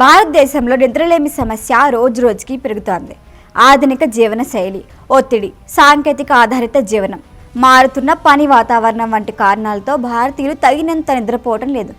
భారతదేశంలో నిద్రలేమి సమస్య రోజు రోజుకి పెరుగుతోంది. ఆధునిక జీవన శైలి ఒత్తిడి సాంకేతిక ఆధారిత జీవనం మారుతున్న పని వాతావరణం వంటి కారణాలతో భారతీయులు తగినంత నిద్రపోవటం లేదు.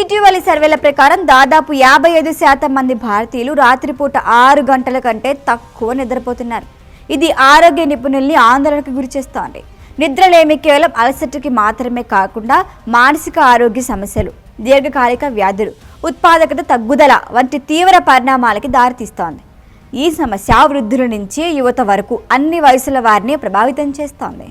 ఇటీవలి సర్వేల ప్రకారం దాదాపు యాభై ఐదు శాతం మంది భారతీయులు రాత్రిపూట ఆరు గంటల కంటే తక్కువ నిద్రపోతున్నారు. ఇది ఆరోగ్య నిపుణుల్ని ఆందోళనకు గురిచేస్తోంది నిద్రలేమి కేవలం అలసటకి మాత్రమే కాకుండా మానసిక ఆరోగ్య సమస్యలు దీర్ఘకాలిక వ్యాధులు ఉత్పాదకత తగ్గుదల వంటి తీవ్ర పరిణామాలకి దారితీస్తోంది. ఈ సమస్య వృద్ధుల నుంచి యువత వరకు అన్ని వయసుల వారిని ప్రభావితం చేస్తోంది.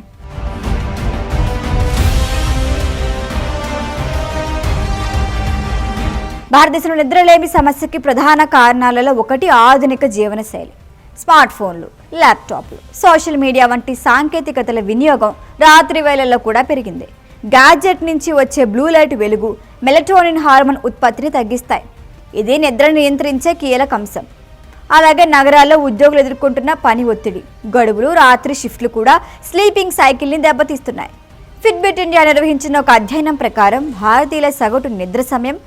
భారతదేశంలో నిద్రలేమి సమస్యకి ప్రధాన కారణాలలో ఒకటి ఆధునిక జీవనశైలి. స్మార్ట్ ఫోన్లు ల్యాప్టాప్లు సోషల్ మీడియా వంటి సాంకేతికతల వినియోగం రాత్రి వేళల్లో కూడా పెరిగింది. గ్యాడ్జెట్ నుంచి వచ్చే బ్లూ లైట్ వెలుగు మెలటోనిన్ హార్మోన్ ఉత్పత్తిని తగ్గిస్తాయి. ఇది నిద్ర నియంత్రించే కీలక అంశం. అలాగే నగరాల్లో ఉద్యోగులు ఎదుర్కొంటున్న పని ఒత్తిడి గడువులు రాత్రి షిఫ్ట్లు కూడా స్లీపింగ్ సైకిల్ని దెబ్బతీస్తున్నాయి. ఫిట్బిట్ ఇండియా నిర్వహించిన ఒక అధ్యయనం ప్రకారం భారతీయుల సగటు నిద్ర సమయం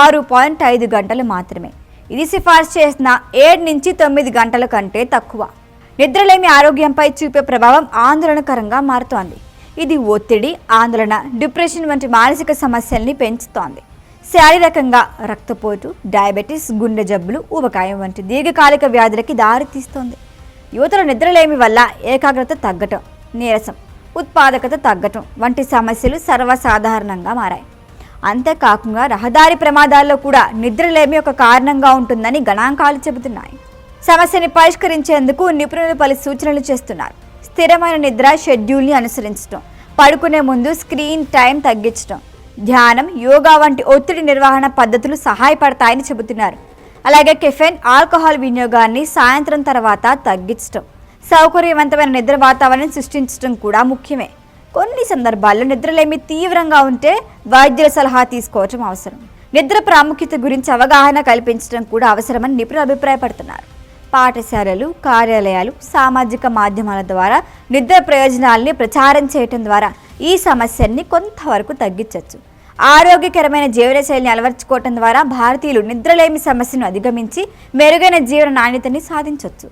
ఆరు పాయింట్ ఐదు గంటలు మాత్రమే. ఇది సిఫార్సు చేసిన ఏడు నుంచి తొమ్మిది గంటల కంటే తక్కువ. నిద్రలేమి ఆరోగ్యంపై చూపే ప్రభావం ఆందోళనకరంగా మారుతోంది. ఇది ఒత్తిడి ఆందోళన డిప్రెషన్ వంటి మానసిక సమస్యల్ని పెంచుతోంది. శారీరకంగా రక్తపోటు డయాబెటీస్ గుండె జబ్బులు ఊబకాయం వంటి దీర్ఘకాలిక వ్యాధులకి దారితీస్తోంది. యువతల నిద్రలేమి వల్ల ఏకాగ్రత తగ్గటం నీరసం ఉత్పాదకత తగ్గటం వంటి సమస్యలు సర్వసాధారణంగా మారాయి. అంతేకాకుండా రహదారి ప్రమాదాల్లో కూడా నిద్రలేమి ఒక కారణంగా ఉంటుందని గణాంకాలు చెబుతున్నాయి. సమస్యని పరిష్కరించేందుకు నిపుణులు పలు సూచనలు చేస్తున్నారు. స్థిరమైన నిద్ర షెడ్యూల్ని అనుసరించడం పడుకునే ముందు స్క్రీన్ టైం తగ్గించడం ధ్యానం యోగా వంటి ఒత్తిడి నిర్వహణ పద్ధతులు సహాయపడతాయని చెబుతున్నారు. అలాగే కెఫెన్ ఆల్కహాల్ వినియోగాన్ని సాయంత్రం తర్వాత తగ్గించడం సౌకర్యవంతమైన నిద్ర వాతావరణం సృష్టించడం కూడా ముఖ్యమే. కొన్ని సందర్భాల్లో నిద్రలేమి తీవ్రంగా ఉంటే వైద్యుల సలహా తీసుకోవటం అవసరం. నిద్ర ప్రాముఖ్యత గురించి అవగాహన కల్పించడం కూడా అవసరమని నిపుణులు అభిప్రాయపడుతున్నారు. పాఠశాలలు కార్యాలయాలు సామాజిక మాధ్యమాల ద్వారా నిద్ర ప్రయోజనాల్ని ప్రచారం చేయటం ద్వారా ఈ సమస్యని కొంతవరకు తగ్గించవచ్చు ఆరోగ్యకరమైన జీవనశైలిని అలవర్చుకోవటం ద్వారా భారతీయులు నిద్రలేమి సమస్యను అధిగమించి మెరుగైన జీవన నాణ్యతని సాధించవచ్చు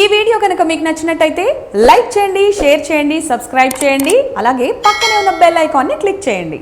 ఈ వీడియో కనుక మీకు నచ్చినట్టయితే లైక్ చేయండి షేర్ చేయండి సబ్స్క్రైబ్ చేయండి అలాగే పక్కనే ఉన్న బెల్ ఐకాన్ని క్లిక్ చేయండి.